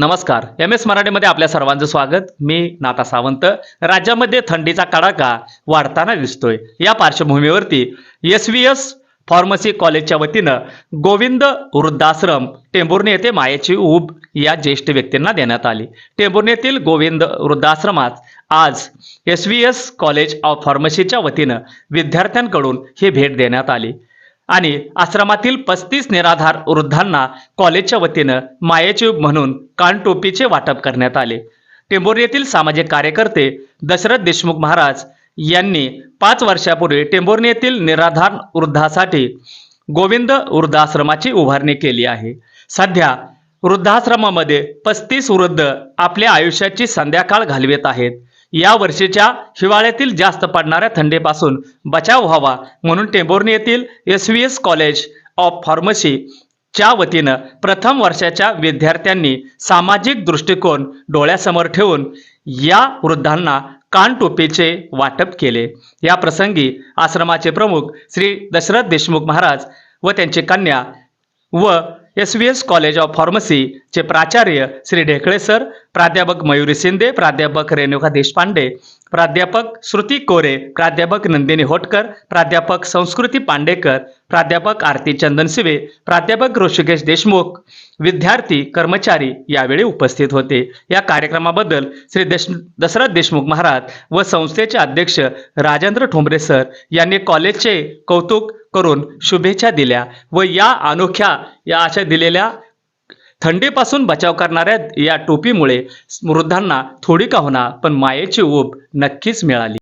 नमस्कार. M S मराठीमध्ये आपल्या सर्वांचं स्वागत. मी नाता सावंत. राज्यामध्ये थंडीचा कडाका वाढताना दिसतोय. या पार्श्वभूमीवरती एस व्ही एस फार्मसी कॉलेजच्या वतीनं गोविंद वृद्धाश्रम टेंभुर्णी येथे मायेची ऊब या ज्येष्ठ व्यक्तींना देण्यात आली. टेंभुर्णी येथील गोविंद वृद्धाश्रमात आज S V S college of फार्मसीच्या वतीनं विद्यार्थ्यांकडून ही भेट देण्यात आली. आणि आश्रमातील पस्तीस निराधार वृद्धांना कॉलेजच्या वतीनं मायेची म्हणून कानटोपीचे वाटप करण्यात आले. टेंभुर्णी येथील सामाजिक कार्यकर्ते दशरथ देशमुख महाराज यांनी पाच वर्षापूर्वी टेंभुर्णी येथील निराधार वृद्धासाठी गोविंद वृद्धाश्रमाची उभारणी केली आहे. सध्या वृद्धाश्रमामध्ये पस्तीस वृद्ध आपल्या आयुष्याची संध्याकाळ घालवित आहेत. या वर्षीच्या हिवाळ्यातील जास्त पडणाऱ्या थंडीपासून बचाव व्हावा म्हणून टेंभोर्णी येथील S V S college of pharmacy च्या वतीनं प्रथम वर्षाच्या विद्यार्थ्यांनी सामाजिक दृष्टिकोन डोळ्यासमोर ठेवून या वृद्धांना कानटोपीचे वाटप केले. या प्रसंगी आश्रमाचे प्रमुख श्री दशरथ देशमुख महाराज व त्यांची कन्या व S V S college of फार्मसीचे प्राचार्य श्री ढेकळे सर प्राध्यापक मयुरी शिंदे प्राध्यापक रेणुका देशपांडे प्राध्यापक श्रुती कोरे प्राध्यापक नंदिनी होटकर प्राध्यापक संस्कृती पांडेकर प्राध्यापक आरती चंदनशिवे प्राध्यापक ऋषिकेश देशमुख विद्यार्थी कर्मचारी यावेळी उपस्थित होते. या कार्यक्रमाबद्दल श्री देश दशरथ देशमुख महाराज व संस्थेचे अध्यक्ष राजेंद्र ठोंबरे सर यांनी कॉलेजचे कौतुक करून शुभेच्छा दिल्या व या अनोख्या या अशा दिलेल्या थंडीपासून बचाव करणाऱ्या या टोपीमुळे वृद्धांना थोडी का होणार पण मायेची ऊब नक्कीच मिळाली.